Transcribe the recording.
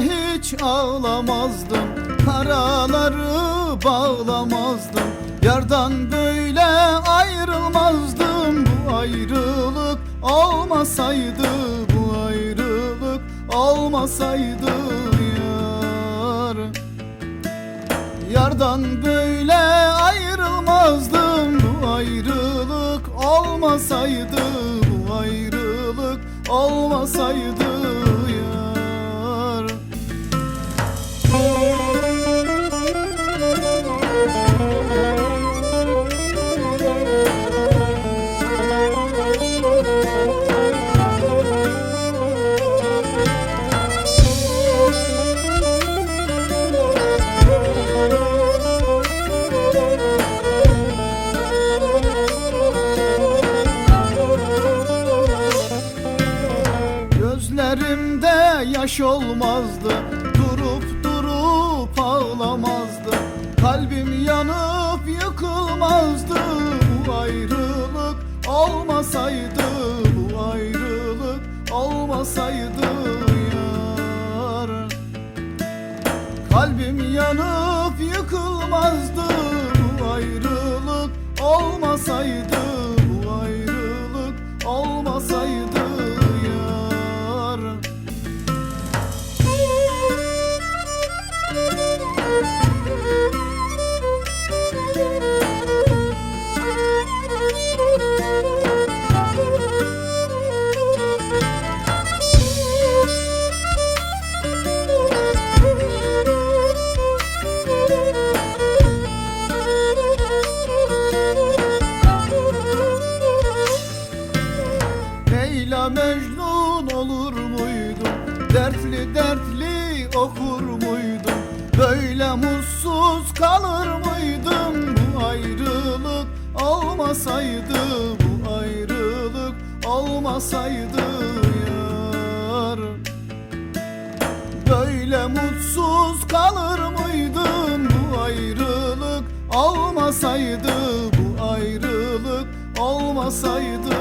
hiç ağlamazdım Karaları bağlamazdım Yardan böyle ayrılmazdım Bu ayrılık olmasaydı Bu ayrılık olmasaydı yar. Yardan böyle ayrılmazdım Bu ayrılık olmasaydı Bu ayrılık olmasaydı yaş olmazdı Durup durup ağlamazdı. Kalbim yanıp yıkılmazdı Bu ayrılık olmasaydı Bu ayrılık olmasaydı yar. Kalbim yanıp yıkılmazdı Bu ayrılık olmasaydı Leyla Mecnun olur muydum? Dertli dertli okur muydum? Böyle mutsuz kalır mıydım? Bu ayrılık olmasaydı Bu ayrılık olmasaydı yar Böyle mutsuz kalır mıydım Bu ayrılık olmasaydı Bu ayrılık olmasaydı